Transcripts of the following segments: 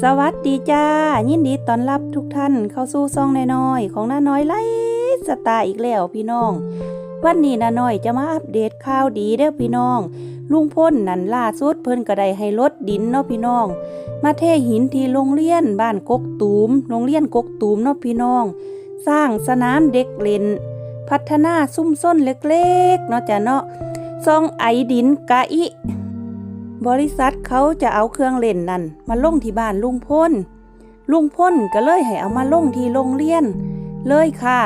สวัสดีจ้า ยินดีต้อนรับทุกท่านเข้าสู่ซองน้อยๆของน้าน้อยไลสตล์อีกแล้วพี่น้อง วันนี้น้าน้อยจะมาอัปเดตข่าวดีเด้อพี่น้อง ลุงพ่นนันล่าสุดเพิ่นก็ได้ให้รถดินเนาะพี่น้อง มาเทหินที่โรงเรียนบ้านกกตูมโรงเรียนกกตูมเนาะพี่น้อง สร้างสนามเด็กเล่น พัฒนาซุ้มส้นเล็กๆเนาะจ้ะเนาะซองไอดินกะอิ บริษัทเขาจะเอาเครื่องเล่นนั่นมาลงที่บ้านลุงพ้นลุงพ้นก็เลยให้เอามาลงที่โรงเรียน เลยค่ะ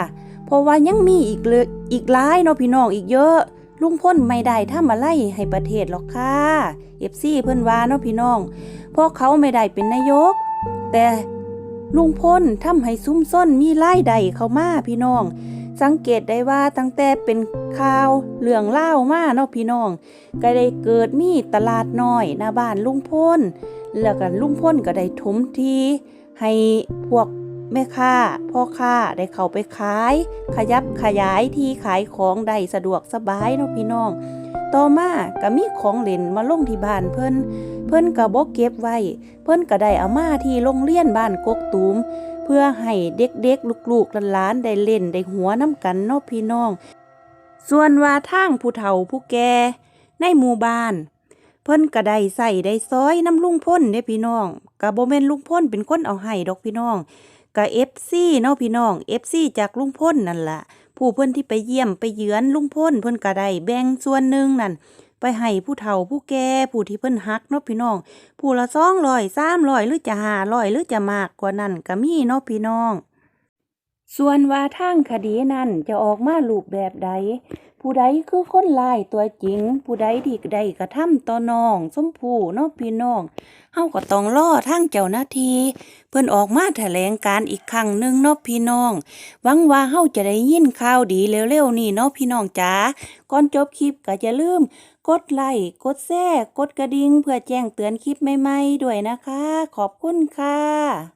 เพราะว่ายังมีอีกเลยอีกหลายเนาะพี่น้องอีกเยอะ ลุงพ้นไม่ได้ทำอะไรให้ประเทศหรอกค่ะเอฟซีเพิ่นว่าเนาะพี่น้องเพราะเขาไม่ได้เป็นนายก แต่ลุงพ้นทำให้ซุ้มส้นมีรายได้เข้ามาพี่น้อง สังเกตได้ว่าตั้งแต่เป็นข่าวเรื่องเล่ามาเนาะพี่น้อง ก็ได้เกิดมีตลาดน้อยหน้าบ้านลุงพ้นแล้วก็ลุงพ้นก็ได้ถมทีให้พวกแม่ค้าพ่อค้าได้เข้าไปขาย ขยับขยายที่ขายของได้สะดวกสบายเนาะพี่น้อง ต่อมาก็มีของเล่นมาลงที่บ้านเพิ่นเพิ่นก็บ่เก็บไว้ เพิ่นก็ได้เอามาที่โรงเรียนบ้านกกตูม เพื่อให้เด็กๆลูกๆหลานๆได้เล่นได้หัวน้ำกันเนาะพี่น้อง ส่วนว่าทางผู้เฒ่าผู้แก่ในหมู่บ้านเพิ่นก็ได้ใส่ได้ซอยน้ำลุงพ่นเด้พี่น้องก็บ่แม่นลุงพ่นเป็นคนเอาให้ดอกพี่น้องก็ FC เนาะพี่น้อง FC จากลุงพ่นนั่นล่ะผู้เพิ่อนที่ไปเยี่ยมไปเยือนลุงพ่นเพิ่นก็ได้แบ่งส่วนหนึ่งนั่น ให้ผู้เฒ่าผู้แก่ผู้ที่เพิ่นฮักเนาะพี่น้อง ผู้ละสองร้อยสามร้อยหรือจะหาร้อยหรือจะมากกว่านั้นก็มีเนาะพี่น้อง ส่วนว่าทางคดีนั้นจะออกมารูปแบบใด ผู้ใดคือคนลายตัวจริง ผู้ใดที่ใดกระทำต่อน้องสมผู้เนาะพี่น้องเฮาก็ต้องรอทางเจ้าหน้าที่เพิ่นออกมาแถลงการอีกครั้งหนึ่งเนาะพี่น้องหวังว่าเฮาจะได้ยินข่าวดีเร็วๆนี่เนาะพี่น้องจ๋าก่อนจบคลิปก็อย่าลืม กดไลค์กดแชร์กดกระดิ่งเพื่อแจ้งเตือนคลิปใหม่ๆด้วยนะคะ ขอบคุณค่ะ